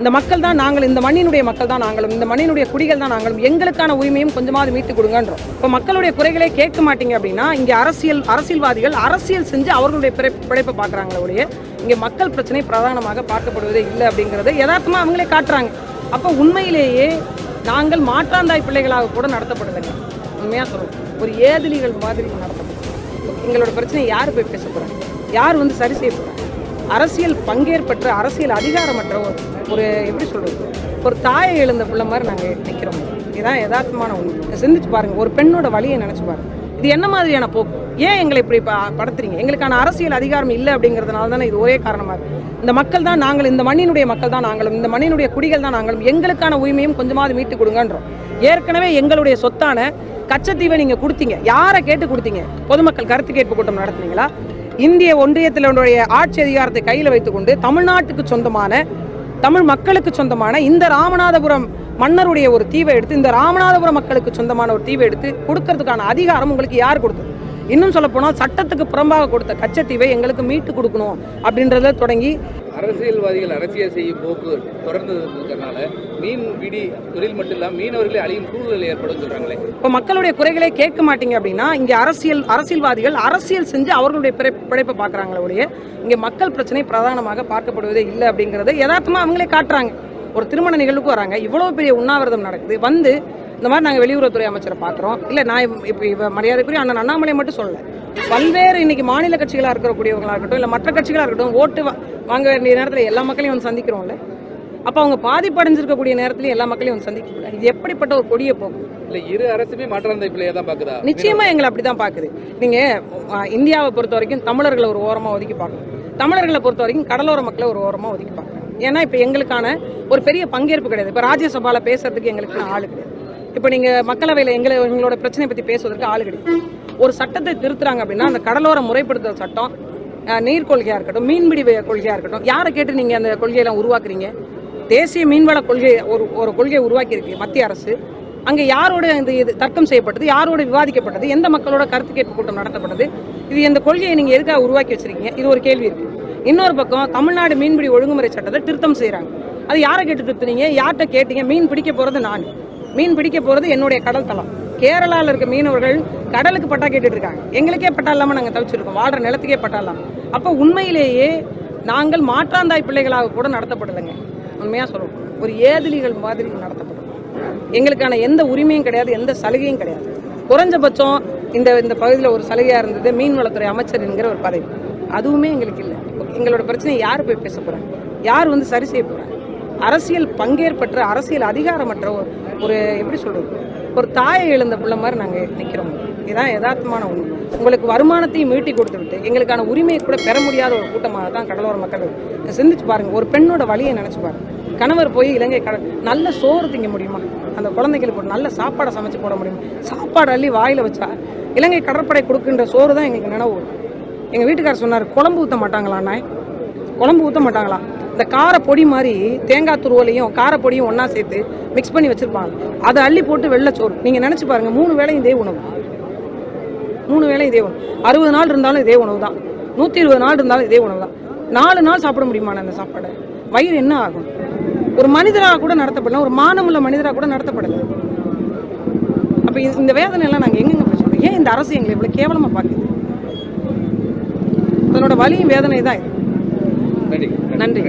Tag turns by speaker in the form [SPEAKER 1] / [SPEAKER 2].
[SPEAKER 1] இந்த மக்கள் தான் நாங்கள் இந்த மண்ணினுடைய மக்கள் தான் நாங்களும் இந்த மண்ணினுடைய குடிகள் தான் நாங்களும் எங்களுக்கான உரிமையும் கொஞ்சமாவது மீட்டு கொடுங்கன்றோம். இப்போ மக்களுடைய குறைகளை கேட்க மாட்டீங்க அப்படின்னா இங்கே அரசியல் அரசியல்வாதிகள் அரசியல் செஞ்சு அவர்களுடைய பிழைப்பை பார்க்குறாங்களே ஒழிய இங்கே மக்கள் பிரச்சனை பிரதானமாக பார்க்கப்படுவதே இல்லை அப்படிங்கிறத யதார்த்தமாக அவங்களே காட்டுறாங்க. அப்போ உண்மையிலேயே நாங்கள் மாற்றாந்தாய் பிள்ளைகளாக கூட நடத்தப்படலைங்க உண்மையாக சொல்லுவோம் ஒரு ஏதிலிகள் மாதிரி நடத்தப்படும் எங்களோட பிரச்சனை யார் போய் பேச போகிறாங்க யார் வந்து சரி செய்ய போகிறாங்க அரசியல் பங்கேற்பற்ற அரசியல் அதிகாரமற்ற ஒரு ஒரு எப்படி சொல்கிறது ஒரு தாயை எழுந்த பிள்ளை மாதிரி நாங்கள் நிற்கிறோம் இதுதான் யதார்த்தமான ஒன்று சிந்திச்சு பாருங்கள் ஒரு பெண்ணோட வழியை நினச்சி பாருங்க. இது என்ன மாதிரியான போக்கு? ஏன் எங்களை இப்படி படுத்துறீங்க? எங்களுக்கான அரசியல் அதிகாரம் இல்லை அப்படிங்கிறதுனால தானே இது ஒரே காரணமாக இருக்குது இந்த மக்கள் தான் நாங்கள் இந்த மண்ணினுடைய மக்கள் தான் நாங்களும் இந்த மண்ணினுடைய குடிகள் தான் நாங்களும் எங்களுக்கான உரிமையும் கொஞ்சமாவது மீட்டு கொடுங்கன்றோம். ஏற்கனவே எங்களுடைய சொத்தான கச்சத்தீவை நீங்கள் கொடுத்தீங்க. யாரை கேட்டு கொடுத்தீங்க? பொதுமக்கள் கருத்து கேட்பு கூட்டம் நடத்துனீங்களா? இந்திய ஒன்றியத்தினுடைய ஆட்சி அதிகாரத்தை கையில் வைத்துக்கொண்டு தமிழ்நாட்டுக்கு சொந்தமான தமிழ் மக்களுக்கு சொந்தமான இந்த ராமநாதபுரம் மன்னருடைய ஒரு தீவை எடுத்து இந்த ராமநாதபுரம் மக்களுக்கு சொந்தமான ஒரு தீவை எடுத்து கொடுக்கறதுக்கான அதிகாரம் உங்களுக்கு யார் கொடுத்தது? இன்னும் சொல்ல போனால் சட்டத்துக்கு புறம்பாக கொடுத்த கச்சத்தீவை எங்களுக்கு மீட்டு கொடுக்கணும் அப்படின்றத தொடங்கி
[SPEAKER 2] அரசியல்வாதிகள் அரசியல் செய்யும் போக்கு தொடர்ந்து இருக்கிறதுனால மீன் பிடி தொழில் மட்டும் இல்லாமல் மீனவர்களே அழியும் சூழ்நிலை ஏற்படும் சொல்றாங்களே.
[SPEAKER 1] இப்போ மக்களுடைய குறைகளை கேட்க மாட்டீங்க அப்படின்னா இங்கே அரசியல் அரசியல்வாதிகள் அரசியல் செஞ்சு அவர்களுடைய பிழை பிழைப்பை பார்க்குறாங்களே ஒழிய இங்கே மக்கள் பிரச்சனை பிரதானமாக பார்க்கப்படுவதே இல்லை அப்படிங்கிறது யதார்த்தமாக அவங்களே காட்டுறாங்க. ஒரு திருமண நிகழ்வுக்கு வராங்க. இவ்வளோ பெரிய உண்ணாவிரதம் நடக்குது. வந்து இந்த மாதிரி நாங்கள் வெளியுறவுத்துறை அமைச்சரை பார்க்குறோம் இல்லை நான் இப்போ இவ மரியாதைக்குரிய அண்ணன் அண்ணாமலை மட்டும் சொல்லலை பல்வேறு இன்னைக்கு மாநில கட்சிகளாக இருக்கக்கூடியவங்களா இருக்கட்டும் இல்லை மற்ற கட்சிகளாக இருக்கட்டும் ஓட்டு வாங்க வேண்டிய நேரத்தில் எல்லா மக்களையும் வந்து சந்திக்கிறோம்ல. அப்போ அவங்க பாதிப்படைஞ்சிருக்கக்கூடிய நேரத்துலையும் எல்லா மக்களையும் வந்து சந்திக்க இது எப்படிப்பட்ட ஒரு கொடிய போக்கு?
[SPEAKER 2] இல்லை இரு அரசுமே மாற்றாந்த பிள்ளையா தான் பார்க்குதா
[SPEAKER 1] நிச்சயமா எங்களை அப்படிதான் பாக்குது. நீங்க அஹ், இந்தியாவை பொறுத்த வரைக்கும் தமிழர்களை ஒரு ஓரமா ஒதுக்கி பார்க்கணும். தமிழர்களை பொறுத்த வரைக்கும் கடலோர மக்களை ஒரு ஓரமா ஒதுக்கி பார்க்கணும். ஏன்னா இப்போ எங்களுக்கான ஒரு பெரிய பங்கேற்பு கிடையாது. இப்போ ராஜ்யசபால பேசுறதுக்கு எங்களுக்கு ஆள் கிடையாது. இப்போ நீங்கள் மக்களவையில் எங்களை எங்களோட பிரச்சனை பற்றி பேசுவதற்கு ஆள் கிடையாது. ஒரு சட்டத்தை திருத்துறாங்க அப்படின்னா அந்த கடலோர முறைப்படுத்தல் சட்டம் நீர் கொள்கையாக இருக்கட்டும் மீன்பிடி கொள்கையாக இருக்கட்டும் யாரை கேட்டு நீங்கள் அந்த கொள்கையெல்லாம் உருவாக்குறீங்க? தேசிய மீன்வள கொள்கை ஒரு ஒரு கொள்கையை உருவாக்கியிருக்கு மத்திய அரசு. அங்கே யாரோட இந்த இது தர்க்கம் செய்யப்பட்டது யாரோட விவாதிக்கப்பட்டது எந்த மக்களோட கருத்து கேட்பு கூட்டம் நடத்தப்பட்டது இது இந்த கொள்கையை நீங்கள் எதுக்காக உருவாக்கி வச்சிருக்கீங்க? இது ஒரு கேள்வி இருக்குது இன்னொரு பக்கம் தமிழ்நாடு மீன்பிடி ஒழுங்குமுறை சட்டத்தை திருத்தம் செய்கிறாங்க அது யாரை கேட்டு திருத்துனீங்க? யார்கிட்ட கேட்டீங்க? மீன் பிடிக்க போகிறது நான். மீன் பிடிக்க போகிறது என்னுடைய கடல் தளம். கேரளாவில் இருக்க மீனவர்கள் கடலுக்கு பட்டா கேட்டுட்டு இருக்காங்க. எங்களுக்கே பட்டா இல்லாமல் நாங்கள் தவிச்சிருக்கோம். வாழ்கிற நிலத்துக்கே பட்டா இல்லாமல் அப்போ உண்மையிலேயே நாங்கள் மாற்றாந்தாய் பிள்ளைகளாக கூட நடத்தப்படலைங்க உண்மையாக சொல்லுவோம் ஒரு ஏதிலிகள் மாதிரி நடத்தப்படும் எங்களுக்கான எந்த உரிமையும் கிடையாது எந்த சலுகையும் கிடையாது. குறைஞ்சபட்சம் இந்த இந்த பகுதியில் ஒரு சலுகையாக இருந்தது மீன்வளத்துறை அமைச்சர் என்கிற ஒரு பதவி. அதுவுமே எங்களுக்கு இல்லை. எங்களோட பிரச்சனை யார் போய் பேச போகிறாங்க யார் வந்து சரி செய்ய போகிறாங்க அரசியல் பங்கேற்பற்ற அரசியல் அதிகாரமற்ற ஒரு ஒரு எப்படி சொல்கிறது ஒரு தாயை எழுந்த பிள்ளை மாதிரி நாங்கள் நிற்கிறோம் இதுதான் யதார்த்தமான ஒன்று உங்களுக்கு வருமானத்தையும் மீட்டி கொடுத்து விட்டு எங்களுக்கான உரிமையை கூட பெற முடியாத ஒரு கூட்டமாக தான் கடலோர மக்கள் சிந்திச்சு பாருங்க. ஒரு பெண்ணோட வழியை நினச்சி பாருங்க. கணவர் போய் இலங்கை கட நல்ல சோறு திங்க முடியுமா? அந்த குழந்தைங்களுக்கு ஒரு நல்ல சாப்பாடை சமைச்சு போட முடியுமா? சாப்பாடு அள்ளி வாயில் வச்சா இலங்கை கடற்படை கொடுக்கின்ற சோறு தான் எங்களுக்கு நினைவு எங்கள் வீட்டுக்காரர் சொன்னார் குழம்பு ஊற்ற மாட்டாங்களாண்ணா குழம்பு ஊற்ற மாட்டாங்களா? இந்த கார பொடி மாதிரி தேங்காய் துருவலையும் காரப்பொடியும் ஒன்றா சேர்த்து மிக்ஸ் பண்ணி வச்சுருப்பாங்க. அதை அள்ளி போட்டு வெள்ளைச்சோறு நீங்கள் நினச்சி பாருங்கள் மூணு வேளையும் இதே உணவு. மூணு வேளையும் இதே உணவு. அறுபது நாள் இருந்தாலும் இதே உணவு தான். நூற்றி இருபது நாள் இருந்தாலும் இதே உணவு தான். நாலு நாள் சாப்பிட முடியுமாண்ணா அந்த சாப்பாடை? வயிறு என்ன ஆகும்? ஒரு மனிதராக கூட நடத்தப்படலாம் ஒரு மானமுள்ள மனிதராக கூட நடத்தப்படலை. அப்போ இந்த வேதனை எல்லாம் நாங்கள் எங்கெங்க பிரச்சனை ஏன் இந்த அரசு எங்களை இவ்வளோ கேவலமாக பார்க்குது அதனோட வலியும் வேதனை தான் இது.
[SPEAKER 2] நன்றி.
[SPEAKER 1] நன்றி.